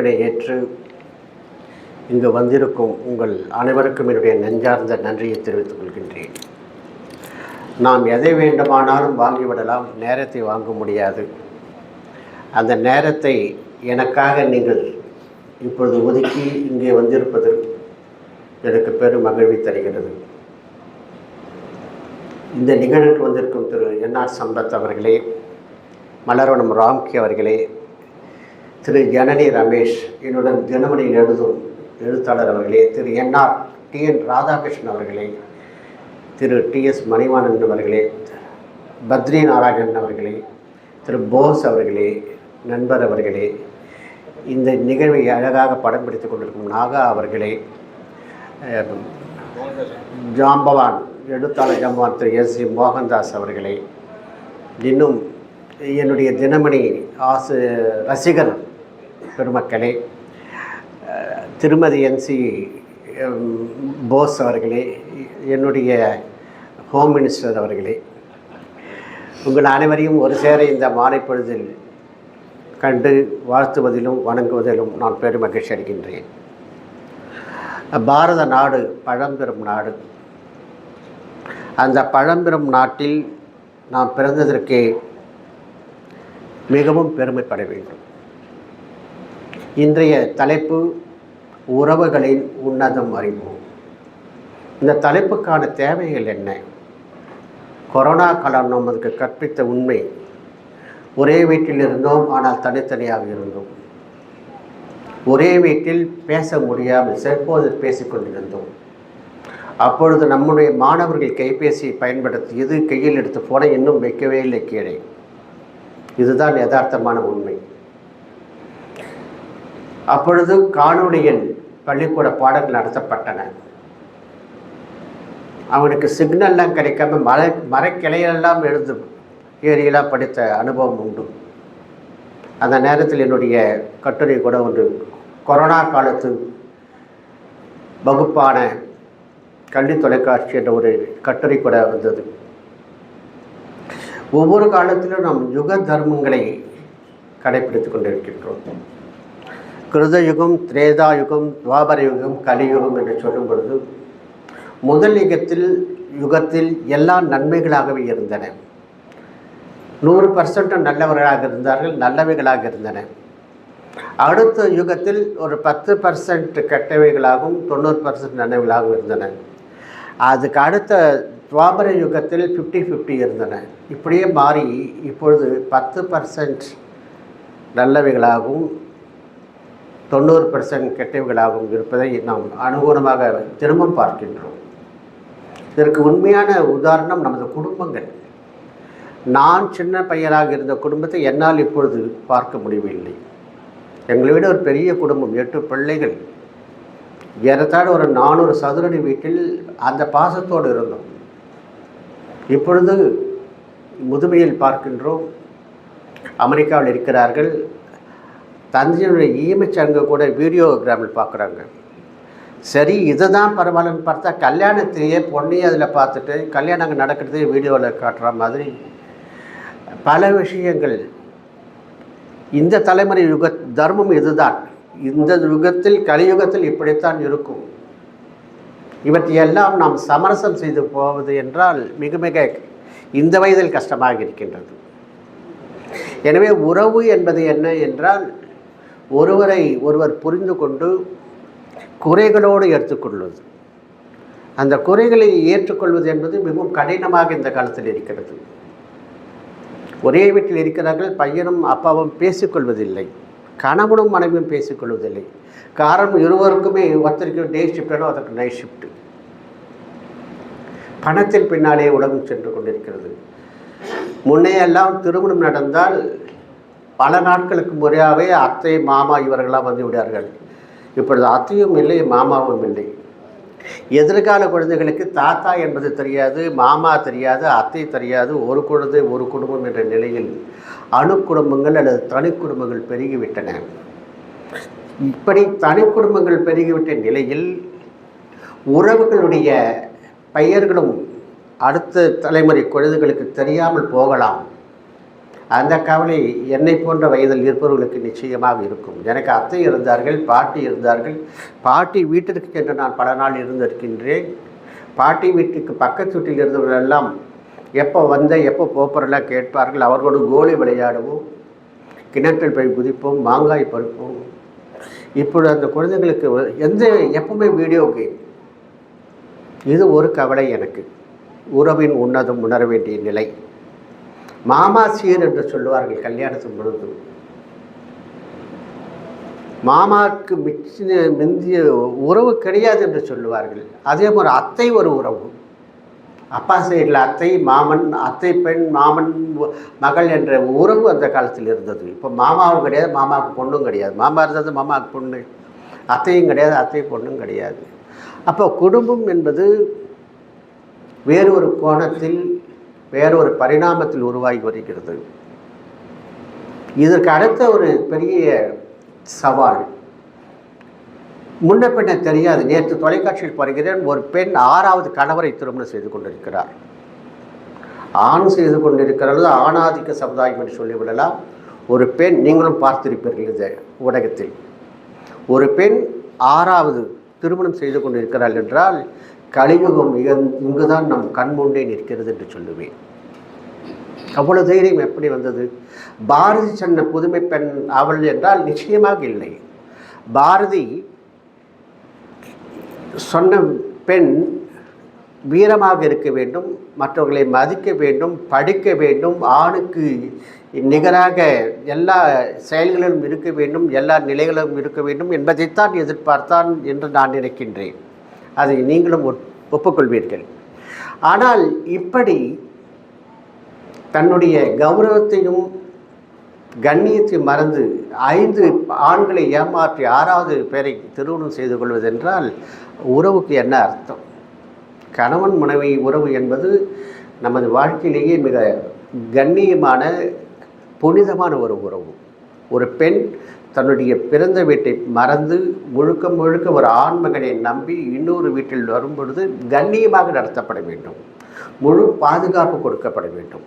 அழைப்பினை ஏற்று இங்கு வந்திருக்கும் உங்கள் அனைவருக்கும் என்னுடைய நெஞ்சார்ந்த நன்றியை தெரிவித்துக் கொள்கின்றேன். நாம் எதை வேண்டுமானாலும் வாங்கிவிடலாம் நேரத்தை வாங்க முடியாது. அந்த நேரத்தை எனக்காக நீங்கள் இப்பொழுது ஒதுக்கி இங்கே வந்திருப்பது எனக்கு பெரும் மகிழ்வை தருகிறது. இந்த நிகழ்வுக்கு வந்திருக்கும் திரு என்ஆர் சம்பத் அவர்களே மலர்வனம் ராம்கி அவர்களே திரு ஜனனி ரமேஷ் என்னுடன் தினமணி எழுதும் எழுத்தாளர் அவர்களே திரு என்ஆர் டிஎன் ராதாகிருஷ்ணன் அவர்களே திரு டிஎஸ் மணிவானன் அவர்களே பத்ரி நாராயணன் அவர்களே திரு போஸ் அவர்களே நண்பர் அவர்களே இந்த நிகழ்வை அழகாக படம் பிடித்துக் கொண்டிருக்கும் நாகா அவர்களே ஜாம்பவான் எழுத்தாளர் ஜாம்பவான் திரு எஸ் ஜி மோகன்தாஸ் அவர்களே இன்னும் என்னுடைய தினமணி ஆசு ரசிகர் பெருமக்களே திருமதி என்சி போஸ் அவர்களே என்னுடைய ஹோம் மினிஸ்டர் அவர்களே உங்கள் அனைவரையும் ஒரு சேர இந்த மாலை பொழுதில் கண்டு வாழ்த்துவதிலும் வணங்குவதிலும் நான் பெருமகிழ்ச்சி அடைகின்றேன். பாரத நாடு பழம்பெரும் நாடு. அந்த பழம்பெரும் நாட்டில் நாம் பிறந்ததற்கே மிகவும் பெருமைப்பட வேண்டும். இன்றைய தலைப்பு உறவுகளின் உன்னதம் அறிவோம். இந்த தலைப்புக்கான தேவைகள் என்ன? கொரோனா காலம் நமக்கு கற்பித்த உண்மை. ஒரே வீட்டில் இருந்தோம் ஆனால் தனித்தனியாக இருந்தோம். ஒரே வீட்டில் பேச முடியாமல் செல்போனில் பேசிக்கொண்டிருந்தோம் அப்பொழுது நம்முடைய மாணவர்கள் கைபேசியை பயன்படுத்தியது கையில் எடுத்து போன இன்னும் வைக்கவே இல்லை கீழே. இதுதான் யதார்த்தமான உண்மை. அப்பொழுது காணொளியில் பள்ளிக்கூட பாடங்கள் நடத்தப்பட்டன. அவனுக்கு சிக்னல்லாம் கிடைக்காம மலை மரக்கிளையெல்லாம் எழுந்து ஏரியெல்லாம் படித்த அனுபவம் உண்டு. அந்த நேரத்தில் என்னுடைய கட்டுரை கூட ஒன்று கொரோனா காலத்து வகுப்பான கல்வி தொலைக்காட்சி என்ற ஒரு கட்டுரை கூட வந்தது. ஒவ்வொரு காலத்திலும் நாம் யுக தர்மங்களை கடைபிடித்து கொண்டிருக்கின்றோம். கிருத யுகம் திரேதா யுகம் துவாபர யுகம் கலியுகம் என்று சொல்லும் பொழுது முதல் யுகத்தில் யுகத்தில் எல்லா நன்மைகளாகவே இருந்தன. நூறு பர்சன்ட் நல்லவர்களாக இருந்தார்கள் நல்லவைகளாக இருந்தன. அடுத்த யுகத்தில் ஒரு பத்து பர்சன்ட் கெட்டவைகளாகவும் தொண்ணூறு பர்சன்ட் நன்மைகளாகவும் இருந்தன. அதுக்கு அடுத்த துவாபர யுகத்தில் ஃபிஃப்டி ஃபிஃப்டி இருந்தன. இப்படியே மாறி இப்பொழுது பத்து பர்சன்ட் நல்லவைகளாகவும் தொண்ணூறு பெர்சன்ட் கெட்டவர்களாகவும் இருப்பதை நாம் அனுகூலமாக திரும்ப பார்க்கின்றோம். இதற்கு உண்மையான உதாரணம் நமது குடும்பங்கள். நான் சின்ன பையனாக இருந்த குடும்பத்தை என்னால் இப்பொழுது பார்க்க முடியவில்லை. எங்களை விட ஒரு பெரிய குடும்பம் எட்டு பிள்ளைகள். ஏறத்தாழ ஒரு நானூறு சதுரடி வீட்டில் அந்த பாசத்தோடு இருந்தோம். இப்பொழுது முதுமையில் பார்க்கின்றோம். அமெரிக்காவில் இருக்கிறார்கள். தந்தையினுடைய ஈமச்சங்க கூட வீடியோகிராமில் பார்க்குறாங்க. சரி இதை தான் பரவாயில்லன்னு பார்த்தா கல்யாணத்தையே பொண்ணையே அதில் பார்த்துட்டு கல்யாணம் நடக்கிறதே வீடியோவில் காட்டுற மாதிரி பல விஷயங்கள். இந்த தலைமுறை யுக தர்மம் இதுதான். இந்த யுகத்தில் கலியுகத்தில் இப்படித்தான் இருக்கும். இவற்றையெல்லாம் நாம் சமரசம் செய்து போவது என்றால் மிக மிக இந்த வயதில் கஷ்டமாக இருக்கின்றது. எனவே உறவு என்பது என்ன என்றால் ஒருவரை ஒருவர் புரிந்து கொண்டு குறைகளோடு எடுத்துக்கொள்வது. அந்த குறைகளை ஏற்றுக்கொள்வது என்பது மிகவும் கடினமாக இந்த காலத்தில் இருக்கிறது. ஒரே வீட்டில் இருக்கிறார்கள் பையனும் அப்பாவும் பேசிக்கொள்வதில்லை கணவனும் மனைவியும் பேசிக்கொள்வதில்லை. காரணம் இருவருக்குமே ஒருத்தருக்கு டே ஷிஃப்ட்னோ அதற்கு நைட் ஷிஃப்ட் பணத்தின் பின்னாலே உலகம் சென்று கொண்டிருக்கிறது. முன்னையெல்லாம் திருமணம் நடந்தால் பல நாட்களுக்கு முறையாகவே அத்தை மாமா இவர்களாக வந்து விடுவார்கள். இப்பொழுது அத்தையும் இல்லை மாமாவும் இல்லை. எதிர்கால குழந்தைகளுக்கு தாத்தா என்பது தெரியாது மாமா தெரியாது அத்தை தெரியாது ஒரு குழந்தை ஒரு குடும்பம் என்ற நிலையில் அணு குடும்பங்கள் அல்லது தனி குடும்பங்கள் பெருகிவிட்டன. இப்படி தனி குடும்பங்கள் பெருகிவிட்ட நிலையில் உறவுகளுடைய பெயர்களும் அடுத்த தலைமுறை குழந்தைகளுக்கு தெரியாமல் போகலாம். அந்த கவலை என்னை போன்ற வயதில் இருப்பவர்களுக்கு நிச்சயமாக இருக்கும். எனக்கு அத்தை இருந்தார்கள் பாட்டி இருந்தார்கள். பாட்டி வீட்டிற்கு சென்று நான் பல நாள் இருந்திருக்கின்றேன். பாட்டி வீட்டுக்கு பக்கத்து வீட்டில் இருந்தவர்கள் எல்லாம் எப்போ வந்த எப்போ போப்பரெல்லாம் கேட்பார்கள். அவர்களோடு கோலி விளையாடுவோம் கிணற்றில் போய் குதிப்போம் மாங்காய் பறிப்போம். இப்பொழுது அந்த குழந்தைங்களுக்கு எந்த எப்பவுமே வீடியோ கேம். இது ஒரு கவலை எனக்கு. உறவின் உன்னதம் உணர வேண்டிய நிலை. மாமா சீர் என்று சொல்லுவார்கள் கல்யாணத்தின் பொழுது மாமாவுக்கு மிச்ச மிந்திய உறவு கிடையாது என்று சொல்லுவார்கள். அதே மாதிரி அத்தை ஒரு உறவு. அப்பா சைடில் அத்தை மாமன் அத்தை பெண் மாமன் மகள் என்ற உறவு அந்த காலத்தில் இருந்தது. இப்போ மாமாவும் கிடையாது மாமாவுக்கு பொண்ணும் கிடையாது. மாமா இருந்தது மாமாவுக்கு பொண்ணு. அத்தையும் கிடையாது அத்தை பொண்ணும் கிடையாது. அப்போ குடும்பம் என்பது வேறு ஒரு கோணத்தில் வேறொரு பரிணாமத்தில் உருவாகி வருகிறது. இதற்கு அடுத்த ஒரு பெரிய சவால். முன்ன பின்ன தெரியாது. நேற்று தொலைக்காட்சியில் பார்க்கிறேன் ஒரு பெண் ஆறாவது கணவரை திருமணம் செய்து கொண்டிருக்கிறார். ஆண் செய்து கொண்டிருக்கிறது ஆணாதிக்க சமுதாயம் என்று சொல்லிவிடலாம். ஒரு பெண் நீங்களும் பார்த்திருப்பீர்கள் இந்த ஊடகத்தில் ஒரு பெண் ஆறாவது திருமணம் செய்து கொண்டிருக்கிறாள் என்றால் கலியுகம் இங்குதான் நம் கண்முன்னே நிற்கிறது என்று சொல்லுவேன். அவ்வளவு தைரியம் எப்படி வந்தது? பாரதி சொன்ன புதுமை பெண் அவள் என்றால் நிச்சயமாக இல்லை. பாரதி சொன்ன பெண் வீரமாக இருக்க வேண்டும் மற்றவர்களை மதிக்க வேண்டும் படிக்க வேண்டும் ஆணுக்கு நிகராக எல்லா செயல்களிலும் இருக்க வேண்டும் எல்லா நிலைகளிலும் இருக்க வேண்டும் என்பதைத்தான் எதிர்பார்த்தான் என்று நான் நினைக்கின்றேன். அதை நீங்களும் ஒப்- ஒப்புக்கொள்வீர்கள். ஆனால் இப்படி தன்னுடைய கௌரவத்தையும் கண்ணியத்தை மறந்து ஐந்து ஆண்களை ஏமாற்றி ஆறாவது பேரை திருமணம் செய்து கொள்வதென்றால் உறவுக்கு என்ன அர்த்தம்? கணவன் மனைவி உறவு என்பது நமது வாழ்க்கையிலேயே மிக கண்ணியமான புனிதமான ஒரு உறவு. ஒரு பெண் தன்னுடைய பிறந்த வீட்டை மறந்து முழுக்க முழுக்க ஒரு ஆண்மகனை நம்பி இன்னொரு வீட்டில் வரும்பொழுது கண்ணியமாக நடத்தப்பட வேண்டும். முழு பாதுகாப்பு கொடுக்கப்பட வேண்டும்.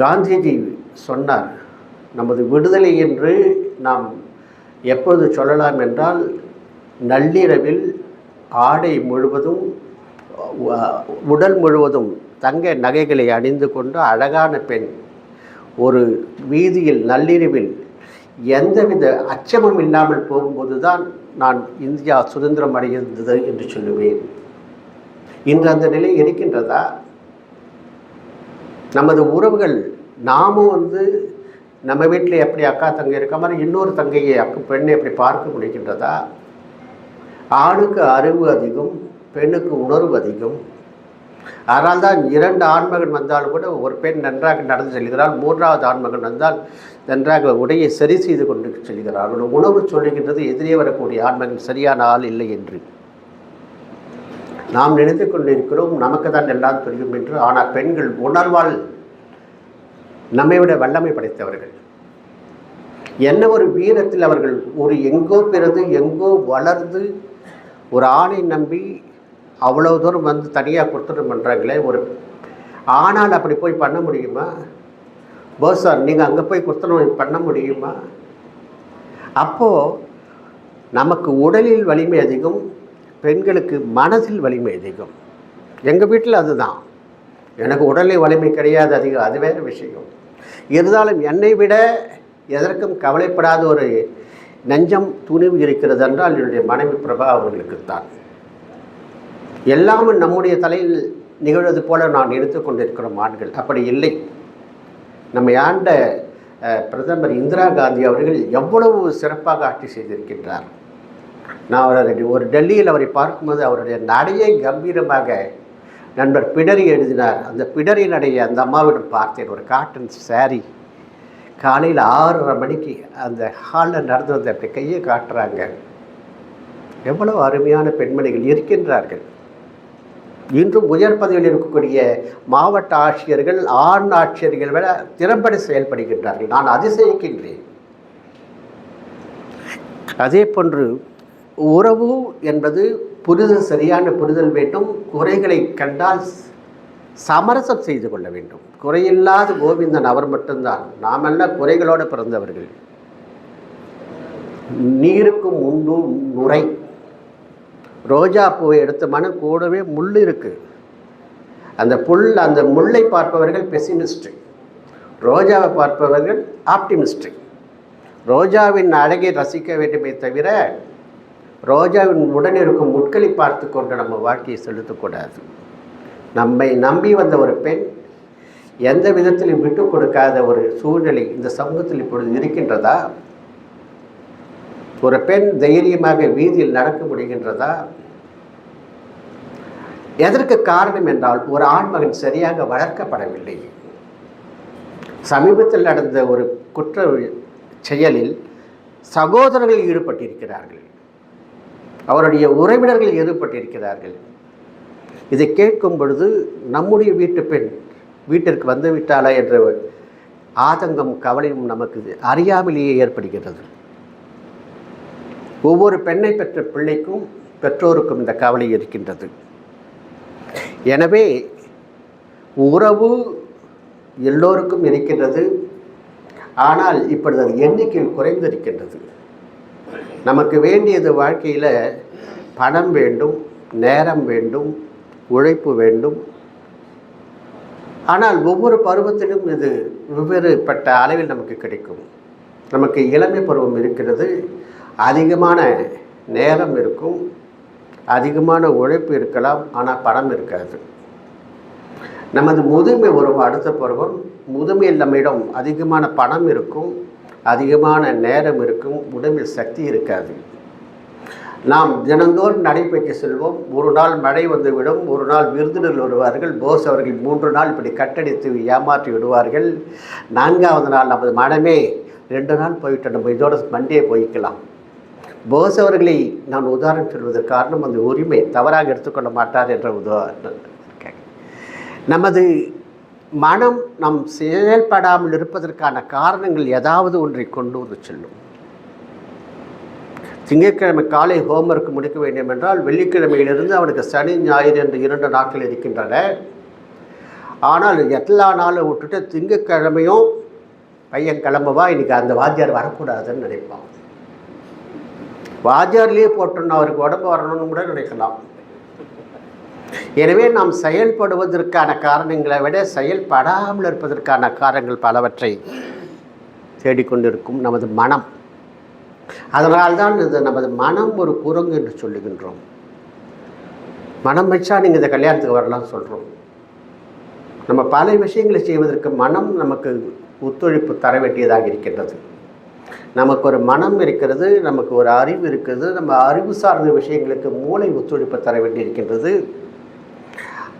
காந்திஜி சொன்னார் நமது விடுதலை என்று நாம் எப்போது சொல்லலாம் என்றால் நள்ளிரவில் ஆடை முழுவதும் உடல் முழுவதும் தங்க நகைகளை அணிந்து கொண்டு அழகான பெண் ஒரு வீதியில் நள்ளிரவில் எந்தவித அச்சமும் இல்லாமல் போகும்போது தான் நான் இந்தியா சுதந்திரம் அடைந்தது என்று சொல்லுவேன். இன்று அந்த நிலை இருக்கின்றதா? நமது உறவுகள் நாமும் வந்து நம்ம வீட்டில் எப்படி அக்கா தங்கை இருக்க? மாதிரி இன்னொரு தங்கையை அக்கு பெண்ணை எப்படி பார்க்க முடிகின்றதா? ஆணுக்கு அறிவு அதிகம் பெண்ணுக்கு உணர்வு அதிகம் அதனால் தான் இரண்டு ஆண்மகன் வந்தாலும் கூட ஒரு பெண் நன்றாக நடந்து செல்கிறாள் மூன்றாவது ஆண்மகன் வந்தால் நன்றாக உடையை சரி செய்து கொண்டு செல்கிறார் அவருடைய உணவு சொல்லுகின்றது எதிரே வரக்கூடிய ஆண்மகன் சரியான ஆள் இல்லை என்று. நாம் நினைத்து கொண்டிருக்கிறோம் நமக்கு தான் எல்லாம் தெரியும் என்று. ஆனால் பெண்கள் உணர்வால் நம்மை விட வல்லமை படைத்தவர்கள். என்ன ஒரு வீரத்தில் அவர்கள் ஒரு எங்கோ பிறந்து எங்கோ வளர்ந்து ஒரு ஆணை நம்பி அவ்வளோ தூரம் வந்து தனியாக கொடுத்துட்டு பண்ணுறாங்களே ஒரு ஆனால் அப்படி போய் பண்ண முடியுமா? போஸ் சார் நீங்கள் அங்கே போய் கொடுத்தனும் பண்ண முடியுமா? அப்போது நமக்கு உடலில் வலிமை அதிகம் பெண்களுக்கு மனதில் வலிமை அதிகம். எங்கள் வீட்டில் அதுதான். எனக்கு உடலில் வலிமை கிடையாது அதிகம் அது வேறு விஷயம். இருந்தாலும் என்னை விட எதற்கும் கவலைப்படாத ஒரு நெஞ்சம் துணிவு இருக்கிறது என்றால் என்னுடைய மனைவி பிரபா அவர்களுக்குத்தான். எல்லாமும் நம்முடைய தலையில் நிகழ்வது போல நான் எடுத்துக்கொண்டிருக்கிறோம் ஆண்கள். அப்படி இல்லை. நம்ம ஆண்ட பிரதமர் இந்திரா காந்தி அவர்கள் எவ்வளவு சிறப்பாக ஆட்சி செய்திருக்கின்றார். நான் அவரை ஒரு டெல்லியில் அவரை பார்க்கும்போது அவருடைய நடையை கம்பீரமாக நண்பர் பிடரி எழுதினார். அந்த பிடரி நடையை அந்த அம்மாவிடம் பார்த்தேன். ஒரு காட்டன் saree. காலையில் ஆறரை மணிக்கு அந்த ஹாலில் நடந்து வந்து அப்படி கையை காட்டுறாங்க. எவ்வளவு அருமையான பெண்மணிகள் இருக்கின்றார்கள். இன்றும் உயர் பதவியில் இருக்கக்கூடிய மாவட்ட ஆட்சியர்கள் ஆண் ஆட்சியர்கள் விட திறம்பட செயல்படுகின்றார்கள். நான் அதிசயிக்கின்றேன். அதே போன்று உறவு என்பது புரிதல் சரியான புரிதல் வேண்டும். குறைகளை கண்டால் சமரசம் செய்து கொள்ள வேண்டும். குறையில்லாத கோவிந்தன் அவர் மட்டும்தான். நாமெல்லாம் குறைகளோடு பிறந்தவர்கள். நீருக்கும் உண்டு நுரை. ரோஜா பூவை எடுத்த கூடவே முள் இருக்குது அந்த புல் அந்த முல்லை பார்ப்பவர்கள் பெசிமிஸ்ட். ரோஜாவை பார்ப்பவர்கள் ஆப்டிமிஸ்ட். ரோஜாவின் அழகை ரசிக்க வேண்டுமே தவிர ரோஜாவின் உடன் இருக்கும் முட்களை பார்த்து கொண்டு நம்ம வாழ்க்கையை செலுத்தக்கூடாது நம்மை நம்பி வந்த ஒரு பெண் எந்த விதத்திலும் விட்டு கொடுக்காத ஒரு சூழ்நிலை இந்த சமூகத்தில் இப்பொழுது இருக்கின்றதா? ஒரு பெண் தைரியமாக வீதியில் நடக்க முடிகின்றதா? எதற்கு காரணம் என்றால் ஒரு ஆண்மகன் சரியாக வளர்க்கப்படவில்லை. சமீபத்தில் நடந்த ஒரு குற்ற செயலில் சகோதரர்கள் ஈடுபட்டிருக்கிறார்கள். அவருடைய உறவினர்கள் ஈடுபட்டிருக்கிறார்கள். இதை கேட்கும் பொழுது நம்முடைய வீட்டு பெண் வீட்டிற்கு வந்துவிட்டாளா என்ற ஆதங்கம் கவலையும் நமக்கு அறியாமலேயே ஏற்படுகிறது. ஒவ்வொரு பெண்ணை பெற்ற பிள்ளைக்கும் பெற்றோருக்கும் இந்த கவலை இருக்கின்றது. எனவே உறவு எல்லோருக்கும் இருக்கின்றது. ஆனால் இப்பொழுது அது எண்ணிக்கையில் குறைந்திருக்கின்றது. நமக்கு வேண்டியது வாழ்க்கையில் பணம் வேண்டும் நேரம் வேண்டும் உழைப்பு வேண்டும். ஆனால் ஒவ்வொரு பருவத்திலும் இது வெவ்வேறுபட்ட அளவில் நமக்கு கிடைக்கும். நமக்கு இளமை பருவம் இருக்கிறது. அதிகமான நேரம் இருக்கும் அதிகமான உழைப்பு இருக்கலாம் ஆனால் பணம் இருக்காது. நமது முதுமை வரும் அடுத்த பருவம் முதுமையில் நம்மிடம் அதிகமான பணம் இருக்கும் அதிகமான நேரம் இருக்கும் உடம்பில் சக்தி இருக்காது. நாம் தினந்தோறும் நடைபெற்று செல்வோம். ஒரு நாள் மழை வந்துவிடும் ஒரு நாள் விருந்தினர் வருவார்கள் போஸ் அவர்கள் மூன்று நாள் இப்படி கட்டடித்து ஏமாற்றி விடுவார்கள். நான்காவது நாள் நமது மனமே ரெண்டு நாள் போயிட்டு நம்ம இதோட மண்டே போய்க்கலாம். போஸ் அவர்களை நான் உதாரணம் சொல்வதற்கு காரணம் அந்த உரிமை தவறாக எடுத்துக்கொள்ள மாட்டார் என்ற உதாரணம். நமது மனம் நம் செயல்படாமல் இருப்பதற்கான காரணங்கள் ஏதாவது ஒன்றை கொண்டு வந்து செல்லும். திங்கட்கிழமை காலை ஹோம்ஒர்க் முடிக்க வேண்டும் என்றால் வெள்ளிக்கிழமையிலிருந்து அவனுக்கு சனி ஞாயிறு என்று இரண்டு நாட்கள் இருக்கின்றன. ஆனால் எல்லா நாளும் விட்டுட்டு திங்கட்கிழமையும் பையன் கிளம்புவா? இன்னைக்கு அந்த வாத்தியார் வரக்கூடாதுன்னு நினைப்பான். வாஜார்லேயே போட்டோன்னு அவருக்கு உடம்பு வரணும்னு கூட நினைக்கலாம். எனவே நாம் செயல்படுவதற்கான காரணங்களை விட செயல்படாமல் இருப்பதற்கான காரணங்கள் பலவற்றை தேடிக்கொண்டிருக்கும் நமது மனம். அதனால்தான் இது நமது மனம் ஒரு குரங்கு என்று சொல்லுகின்றோம். மனம் வச்சா நீங்கள் இந்த கல்யாணத்துக்கு வரலாம்னு சொல்கிறோம் நம்ம பல விஷயங்களை செய்வதற்கு மனம் நமக்கு ஒத்துழைப்பு தர வேண்டியதாக இருக்கின்றது. நமக்கு ஒரு மனம் இருக்கிறது நமக்கு ஒரு அறிவு இருக்கிறது நம்ம அறிவு சார்ந்த விஷயங்களுக்கு மூளை ஒத்துழைப்பு தர வேண்டியிருக்கின்றது.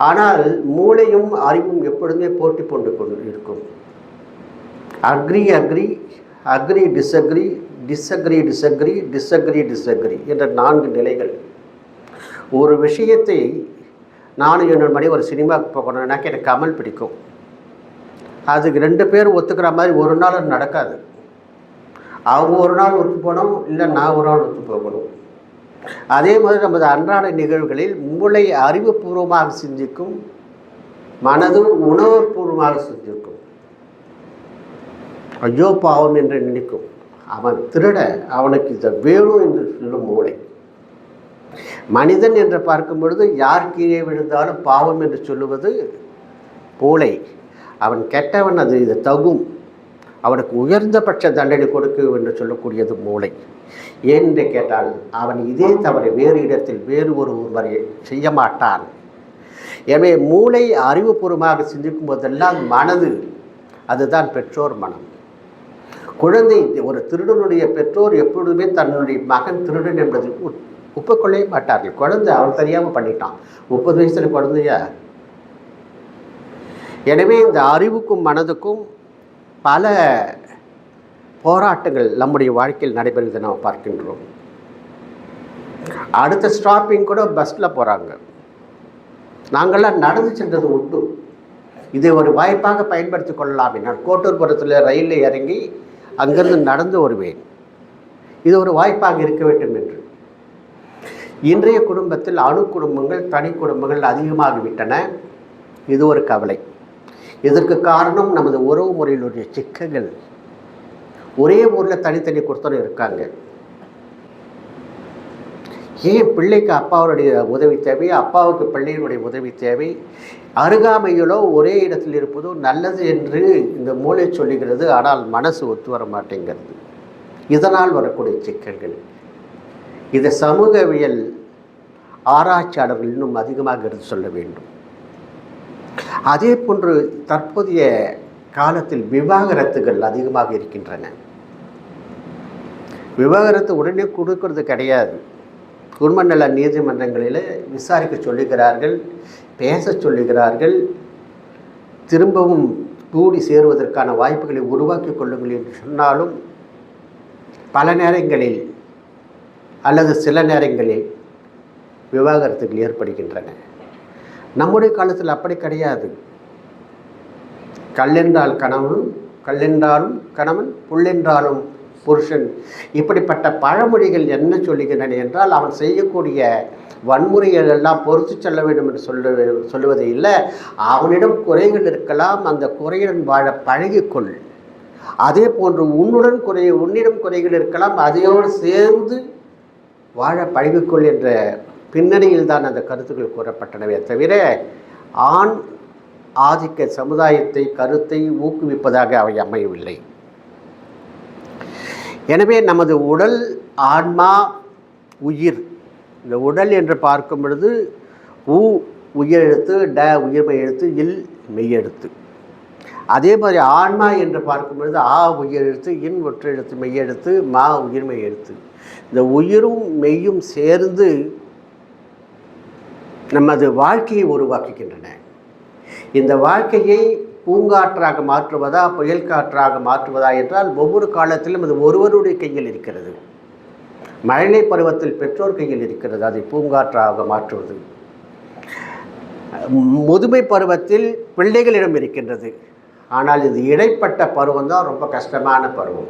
ஆனால் மூளையும் அறிவும் எப்பொழுதுமே போட்டி போட்டு கொண்டு இருக்கும். Agree agree agree disagree disagree disagree disagree disagree என்ற நான்கு நிலைகள். ஒரு விஷயத்தை நானும் என்னோட மணி ஒரு சினிமாவுக்கு போகணும்னாக்க எனக்கு கமல் பிடிக்கும். அதுக்கு ரெண்டு பேர் ஒத்துக்கிற மாதிரி ஒரு நாள் நடக்காது. அவங்க ஒரு நாள் ஒத்து போனோம் இல்லை நான் ஒரு நாள் ஒத்து போகணும். அதே மாதிரி நமது அன்றாட நிகழ்வுகளில் மூளை அறிவுபூர்வமாக சிந்திக்கும் மனது உணர்வுபூர்வமாக சிந்திக்கும். ஐயோ பாவம் என்று நினைக்கும். அவன் திருட அவனுக்கு இதை வேணும் என்று சொல்லும் மூளை மனிதன் என்று பார்க்கும் பொழுது யார் கீழே விழுந்தாலும் பாவம் என்று சொல்லுவது மூளை அவன் கெட்டவன் அது இது தகும். அவனுக்கு உயர்ந்தபட்ச தண்டனை கொடுக்கும் என்று சொல்லக்கூடியது மூளை. ஏன் என்று கேட்டால் அவன் இதே தவறை வேறு இடத்தில் வேறு ஒரு ஒருவரை செய்ய மாட்டான். எனவே மூளை அறிவுபூர்வமாக சிந்திக்கும் போதெல்லாம் மனது அதுதான் பெற்றோர் மனம். குழந்தை ஒரு திருடனுடைய பெற்றோர் எப்பொழுதுமே தன்னுடைய மகன் திருடன் என்பதை ஒப்புக்கொள்ளவே மாட்டார்கள். குழந்தை அவன் தெரியாமல் பண்ணிட்டான். முப்பது வயசுல குழந்தைய? எனவே இந்த அறிவுக்கும் மனதுக்கும் பல போராட்டங்கள் நம்முடைய வாழ்க்கையில் நடைபெறுவதை நாம் பார்க்கின்றோம். அடுத்த ஸ்டாப்பிங் கூட பஸ்ஸில் போகிறாங்க நாங்கள்லாம் நடந்து சென்றது உண்டு. இதை ஒரு வாய்ப்பாக பயன்படுத்தி கொள்ளலாமே நான் கோட்டூர்புரத்தில் ரயிலில் இறங்கி அங்கிருந்து நடந்து வருவேன். இது ஒரு வாய்ப்பாக இருக்க வேண்டும் என்று. இன்றைய குடும்பத்தில் அணு குடும்பங்கள் தனி குடும்பங்கள் அதிகமாகிவிட்டன. இது ஒரு கவலை. இதற்கு காரணம்? நமது உறவு முறையிலுடைய சிக்கங்கள் ஒரே ஊரில் தனித்தனி கொடுத்தனும் இருக்காங்க. ஏன் பிள்ளைக்கு அப்பாவுடைய உதவி தேவை? அப்பாவுக்கு பிள்ளையினுடைய உதவி தேவை. அருகாமையிலோ ஒரே இடத்தில் இருப்பதோ நல்லது என்று இந்த மூளை சொல்லுகிறது. ஆனால் மனசு ஒத்து வர மாட்டேங்கிறது. இதனால் வரக்கூடிய சிக்கல்கள். இதை சமூகவியல் ஆராய்ச்சியாளர்கள் இன்னும் அதிகமாக எடுத்து சொல்ல வேண்டும். அதே போன்று தற்போதைய காலத்தில் விவாகரத்துகள் அதிகமாக இருக்கின்றன. விவாகரத்து உடனே கொடுக்கறது கிடையாது. குடும்ப நல நீதிமன்றங்களில் விசாரிக்க சொல்லுகிறார்கள் பேச சொல்லுகிறார்கள் திரும்பவும் கூடி சேருவதற்கான வாய்ப்புகளை உருவாக்கி கொள்ளுங்கள் என்று சொன்னாலும் பல நேரங்களில் அல்லது சில நேரங்களில் விவாகரத்துகள் ஏற்படுகின்றன. நம்முடைய காலத்தில் அப்படி கிடையாது. கல்லென்றால் கணவன் கல்லென்றாலும் கணவன் புள்ளென்றாலும் புருஷன். இப்படிப்பட்ட பழமொழிகள் என்ன சொல்லுகின்றன என்றால் அவன் செய்யக்கூடிய வன்முறைகள் எல்லாம் பொறுத்து செல்ல வேண்டும் என்று சொல்ல சொல்லுவது இல்லை. அவனிடம் குறைகள் இருக்கலாம் அந்த குறையுடன் வாழ பழகிக்கொள் அதே போன்று உன்னுடன் குறை உன்னிடம் குறைகள் இருக்கலாம் அதையோடு சேர்ந்து வாழ பழகிக்கொள் என்ற பின்னணியில் தான் அந்த கருத்துக்கள் கூறப்பட்டனவே தவிர ஆண் ஆதிக்க சமுதாயத்தை கருத்தை ஊக்குவிப்பதாக அவை அமையவில்லை. எனவே நமது உடல் ஆன்மா உயிர் இந்த உடல் என்று பார்க்கும் பொழுது உ உயிரெழுத்து ட உயிர்மை எழுத்து இல் மெய்யெழுத்து அதே மாதிரி ஆன்மா என்று பார்க்கும் பொழுது ஆ உயிரெழுத்து இன் ஒற்றெழுத்து மெய்யெழுத்து மா உயிர்மை எழுத்து. இந்த உயிரும் மெய்யும் சேர்ந்து நமது வாழ்க்கையை உருவாக்குகின்றன. இந்த வாழ்க்கையை பூங்காற்றாக மாற்றுவதா புயல் காற்றாக மாற்றுவதா என்றால் ஒவ்வொரு காலத்திலும் அது ஒருவருடைய கையில் இருக்கிறது. மழை பருவத்தில் பெற்றோர் கையில் இருக்கிறது அதை பூங்காற்றாக மாற்றுவது. முதுமை பருவத்தில் பிள்ளைகளிடம் இருக்கின்றது. ஆனால் இது இடைப்பட்ட பருவம் தான் ரொம்ப கஷ்டமான பருவம்.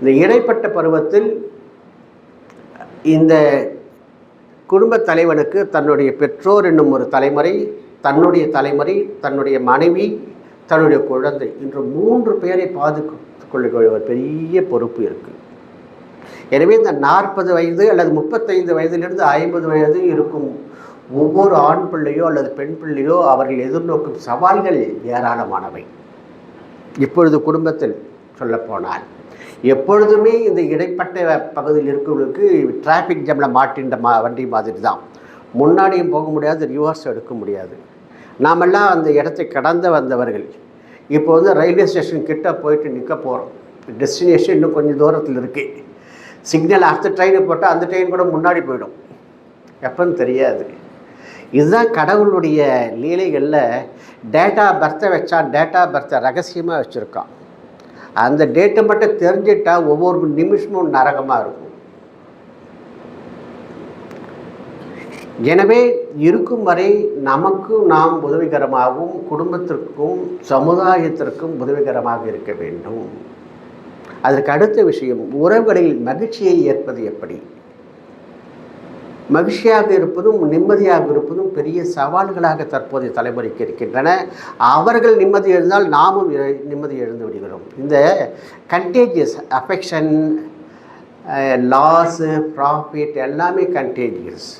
இந்த இடைப்பட்ட பருவத்தில் இந்த குடும்பத் தலைவனுக்கு தன்னுடைய பெற்றோர் என்னும் ஒரு தலைமுறை தன்னுடைய தலைமுறை தன்னுடைய மனைவி தன்னுடைய குழந்தை என்று மூன்று பேரை பாதுகாத்து கொள்ளக்கூடிய ஒரு பெரிய பொறுப்பு இருக்குது எனவே இந்த நாற்பது வயது அல்லது முப்பத்தைந்து வயதிலிருந்து ஐம்பது வயது இருக்கும் ஒவ்வொரு ஆண் பிள்ளையோ அல்லது பெண் பிள்ளையோ அவர்கள் எதிர்நோக்கும் சவால்கள் ஏராளமானவை. இப்பொழுது குடும்பத்தில் சொல்லப்போனால் எப்பொழுதுமே இந்த இடைப்பட்ட பகுதியில் இருக்கிறவங்களுக்கு டிராஃபிக் ஜாமில் மாட்டின்ற மா வண்டி மாதிரி தான் முன்னாடியும் போக முடியாது ரிவர்ஸ் எடுக்க முடியாது. நாமெல்லாம் அந்த இடத்தை கடந்து வந்தவர்கள். இப்போ வந்து ரயில்வே ஸ்டேஷன் கிட்ட போயிட்டு நிற்க போகிறோம் டெஸ்டினேஷன் இன்னும் கொஞ்சம் தூரத்தில் இருக்குது சிக்னல் அடுத்த ட்ரெயினை போட்டால் அந்த ட்ரெயின் கூட முன்னாடி போயிடும். எப்போன்னு தெரியாது. இதுதான் கடவுளுடைய லீலைகளில் டேட்டா பர்த்தை வச்சா டேட்டா பர்த்தை ரகசியமாக வச்சுருக்கான். அந்த டேட்டை மட்டும் தெரிஞ்சிட்டா ஒவ்வொரு நிமிஷமும் நரகமாக இருக்கும். எனவே இருக்கும் வரை நமக்கு நாம் உதவிகரமாகவும் குடும்பத்திற்கும் சமுதாயத்திற்கும் உதவிகரமாக இருக்க வேண்டும். அதற்கு அடுத்த விஷயம் உறவுகளில் மகிழ்ச்சியை ஏற்பது எப்படி? மகிழ்ச்சியாக இருப்பதும் நிம்மதியாக இருப்பதும் பெரிய சவால்களாக தற்போதைய தலைமுறைக்கு இருக்கின்றன. அவர்கள் நிம்மதி எழுந்தால் நாமும் நிம்மதி எழுந்து விடுகிறோம். இந்த கண்டேஜியஸ் அஃபெக்ஷன் லாஸு ப்ராஃபிட் எல்லாமே கண்டேஜியஸ்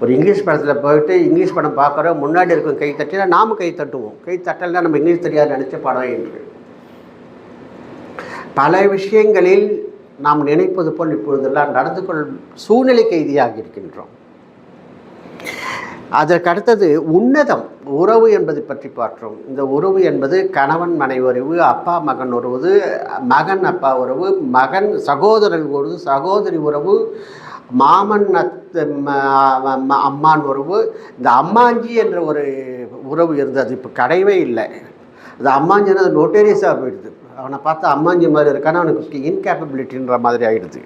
ஒரு இங்கிலீஷ் படத்தில் போயிட்டு இங்கிலீஷ் படம் பார்க்குறோம் முன்னாடி இருக்கும் கை தட்டினா நாமும் கை தட்டுவோம். கை தட்டலைன்னா நம்ம இங்கிலீஷ் தெரியாது நினச்ச படம் என்று. பல விஷயங்களில் நாம் நினைப்பது போல் இப்பொழுதெல்லாம் நடந்து கொள் சூழ்நிலை கைதியாக இருக்கின்றோம். அதற்கு அடுத்தது உன்னதம் உறவு என்பதை பற்றி பார்க்கிறோம். இந்த உறவு என்பது கணவன் மனை உறவு அப்பா மகன் உறவு மகன் அப்பா உறவு மகன் சகோதரன் உறவு சகோதரி உறவு மாமன் அத்த அம்மான் உறவு. இந்த அம்மாஞ்சி என்ற ஒரு உறவு இருந்தது இப்போ கிடையவே இல்லை. அது அம்மாஞ்சினது நோட்டேரியஸாக போயிடுது. அவனை பார்த்தா அம்மாஞ்சி மாதிரி இருக்கான்னு அவனுக்கு இன்கேப்பபிலிட்டின்ற மாதிரி ஆகிடுது